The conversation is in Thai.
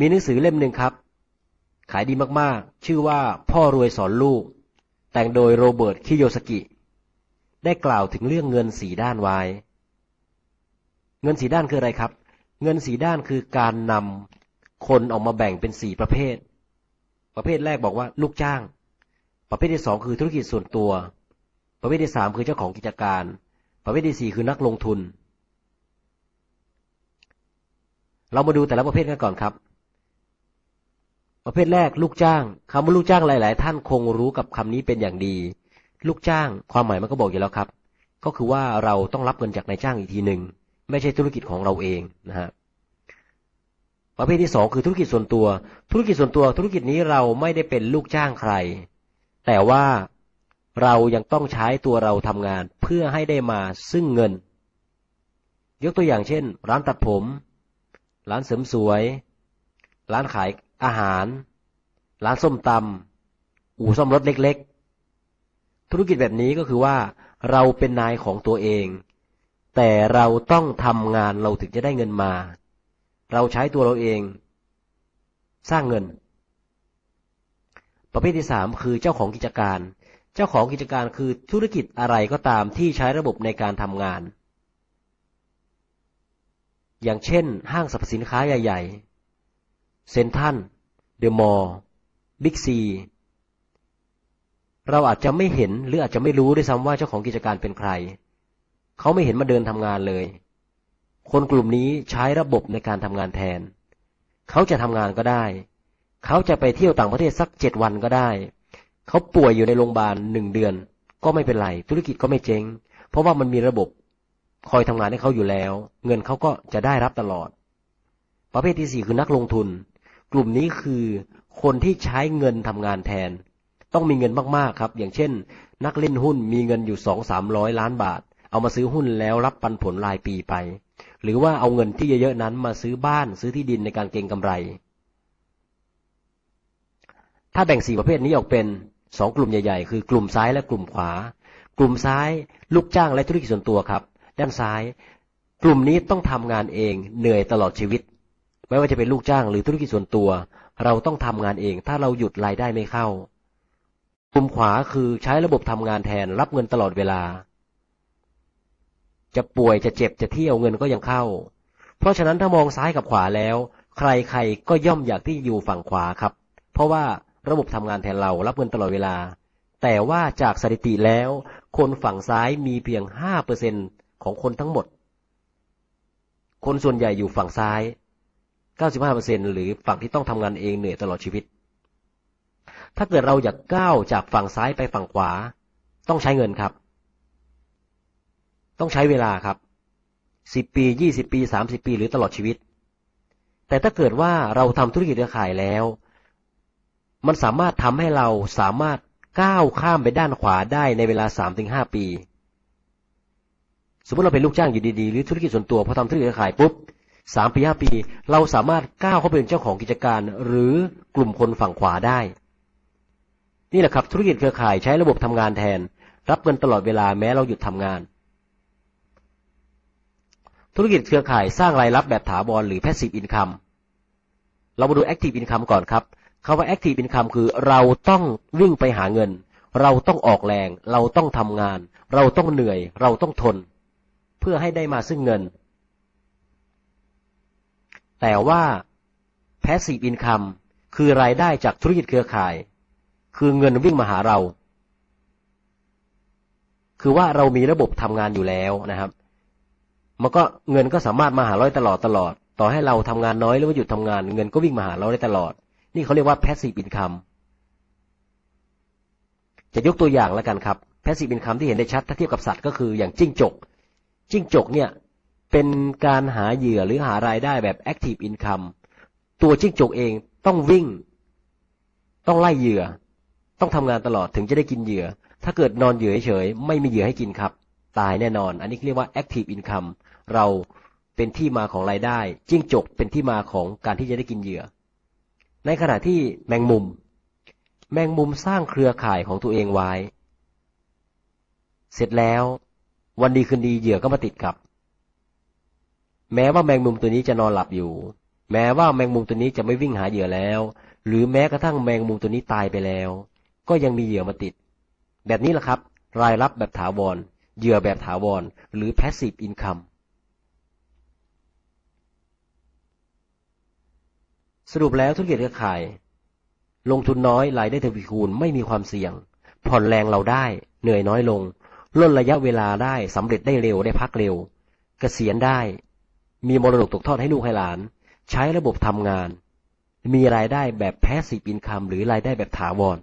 มีหนังสือเล่มหนึ่งครับ ขายดีมากๆ ชื่อว่าพ่อรวยสอนลูก แต่งโดยโรเบิร์ตคิโยสกิ ได้กล่าวถึงเรื่องเงินสีด้านไว้ เงินสีด้านคืออะไรครับ เงินสีด้านคือการนำคนออกมาแบ่งเป็นสี่ประเภท ประเภทแรกบอกว่าลูกจ้าง ประเภทที่สองคือธุรกิจส่วนตัว ประเภทที่สามคือเจ้าของกิจการ ประเภทที่สี่คือนักลงทุน เรามาดูแต่ละประเภทกันก่อนครับ ประเภทแรก ลูกจ้างคำว่าลูกจ้างหลาย ๆ ท่านคงรู้กับคำนี้เป็นอย่างดี ลูกจ้างความหมายมันก็บอกอยู่แล้วครับ ก็คือว่าเราต้องรับเงินจากนายจ้างอีกทีหนึ่งไม่ใช่ธุรกิจของเราเองนะฮะประเภทที่สองคือธุรกิจส่วนตัว ธุรกิจส่วนตัว ธุรกิจนี้เราไม่ได้เป็นลูกจ้างใคร แต่ว่าเรายังต้องใช้ตัวเราทำงานเพื่อให้ได้มาซึ่งเงิน ยกตัวอย่างเช่น ร้านตัดผม ร้านเสริมสวย ร้านขาย อาหาร ร้านส้มตำอู่ซ่อมรถเล็ก ๆ ธุรกิจแบบนี้ก็คือว่า เราเป็นนายของตัวเอง แต่เราต้องทำงานเราถึงจะได้เงินมา เราใช้ตัวเราเอง สร้างเงิน ประเภทที่สามคือเจ้าของกิจการ เจ้าของกิจการคือธุรกิจอะไรก็ตามที่ใช้ระบบในการทำงาน อย่างเช่น ห้างสรรพสินค้าใหญ่ ๆ เซนทรัลเดอะมอลล์บิ๊กซี เราอาจจะไม่เห็นหรืออาจจะไม่รู้ด้วยซ้ำว่าเจ้าของกิจการเป็นใคร เขาไม่เห็นมาเดินทำงานเลย คนกลุ่มนี้ใช้ระบบในการทำงานแทน เขาจะทำงานก็ได้ เขาจะไปเที่ยวต่างประเทศสักเจ็ดวันก็ได้ เขาป่วยอยู่ในโรงพยาบาลหนึ่งเดือน ก็ไม่เป็นไร ธุรกิจก็ไม่เจ๊ง เพราะว่ามันมีระบบคอยทำงานให้เขาอยู่แล้ว เงินเขาก็จะได้รับตลอด ประเภทที่สี่คือนักลงทุน กลุ่มนี้คือคนที่ใช้เงินทำงานแทน ต้องมีเงินมากๆครับ อย่างเช่น นักเล่นหุ้นมีเงินอยู่สองสามร้อยล้านบาท เอามาซื้อหุ้นแล้วรับปันผลรายปีไป หรือว่าเอาเงินที่เยอะๆนั้นมาซื้อบ้านซื้อที่ดินในการเก็งกำไร ถ้าแบ่งสี่ประเภทนี้ออกเป็นสองกลุ่มใหญ่ๆ คือกลุ่มซ้ายและกลุ่มขวา กลุ่มซ้ายลูกจ้างและธุรกิจส่วนตัวครับ ด้านซ้าย กลุ่มนี้ต้องทำงานเองเหนื่อยตลอดชีวิต ไม่ว่าจะเป็นลูกจ้างหรือธุรกิจส่วนตัว เราต้องทำงานเองถ้าเราหยุดรายได้ไม่เข้ากลุ่มขวาคือใช้ระบบทำงานแทนรับเงินตลอดเวลา จะป่วยจะเจ็บจะเที่ยวเงินก็ยังเข้า เพราะฉะนั้นถ้ามองซ้ายกับขวาแล้ว ใครๆก็ย่อมอยากที่อยู่ฝั่งขวาครับ เพราะว่าระบบทำงานแทนเรารับเงินตลอดเวลา แต่ว่าจากสถิติแล้ว คนฝั่งซ้ายมีเพียงห้าเปอร์เซ็นของคนทั้งหมด คนส่วนใหญ่อยู่ฝั่งซ้าย 95%หรือฝั่งที่ต้องทำงานเองเหนื่อยตลอดชีวิต ถ้าเกิดเราอยากก้าวจากฝั่งซ้ายไปฝั่งขวา ต้องใช้เงินครับ ต้องใช้เวลาครับ 10 ปี 20 ปี 30 ปี หรือตลอดชีวิต แต่ถ้าเกิดว่าเราทำธุรกิจเครือข่ายแล้ว มันสามารถทำให้เราสามารถก้าวข้ามไปด้านขวาได้ในเวลา 3-5 ปี สมมติเราเป็นลูกจ้างอยู่ดีๆ หรือธุรกิจส่วนตัวพอทำธุรกิจเครือข่ายปุ๊บ สามปีห้าปี เราสามารถก้าวเข้าเป็นเจ้าของกิจการ หรือกลุ่มคนฝั่งขวาได้ นี่แหละครับธุรกิจเครือข่ายใช้ระบบทำงานแทน รับเงินตลอดเวลาแม้เราหยุดทำงาน ธุรกิจเครือข่ายสร้างรายรับแบบถาวรหรือ passive income เรามาดู active income ก่อนครับคาว่า active income คือเราต้องวิ่งไปหาเงิน เราต้องออกแรง เราต้องทำงาน เราต้องเหนื่อย เราต้องทน เพื่อให้ได้มาซึ่งเงิน แต่ว่า passive income คือรายได้จากธุรกิจเครือข่าย คือเงินวิ่งมาหาเรา คือว่าเรามีระบบทำงานอยู่แล้วนะครับ มันก็เงินก็สามารถมาหาเราตลอดตลอด ต่อให้เราทำงานน้อยหรือว่าหยุดทำงาน เงินก็วิ่งมาหาเราได้ตลอด นี่เขาเรียกว่า passive income จะยกตัวอย่างแล้วกันครับ passive income ที่เห็นได้ชัดถ้าเทียบกับสัตว์ก็คืออย่างจิ้งจก จิ้งจกเนี่ย เป็นการหาเหยื่อหรือหารายได้แบบ active income ตัวจิ้งจกเองต้องวิ่ง ต้องไล่เหยื่อ ต้องทำงานตลอดถึงจะได้กินเหยื่อ ถ้าเกิดนอนเหยื่อเฉยไม่มีเหยื่อให้กินครับ ตายแน่นอน อันนี้เรียกว่า active income เราเป็นที่มาของรายได้ จิ้งจกเป็นที่มาของการที่จะได้กินเหยื่อ ในขณะที่แมงมุม แมงมุมสร้างเครือข่ายของตัวเองไว้ เสร็จแล้ว วันดีคืนดีเหยื่อก็มาติดกับ แม้ว่าแมงมุมตัวนี้จะนอนหลับอยู่ แม้ว่าแมงมุมตัวนี้จะไม่วิ่งหาเหยื่อแล้ว หรือแม้กระทั่งแมงมุมตัวนี้ตายไปแล้ว ก็ยังมีเหยื่อมาติด แบบนี้แหละครับ รายรับแบบถาวร เหยื่อแบบถาวร หรือ passive income สรุปแล้วธุรกิจเครือข่าย ลงทุนน้อยรายได้ทวีคูณไม่มีความเสี่ยง ผ่อนแรงเราได้ เหนื่อยน้อยลง ลดระยะเวลาได้สำเร็จได้เร็วได้พักเร็วเกษียณได้ มีมรดกตกทอดให้ลูกให้หลาน ใช้ระบบทำงาน มีรายได้แบบแพสซีฟอินคัมหรือรายได้แบบถาวร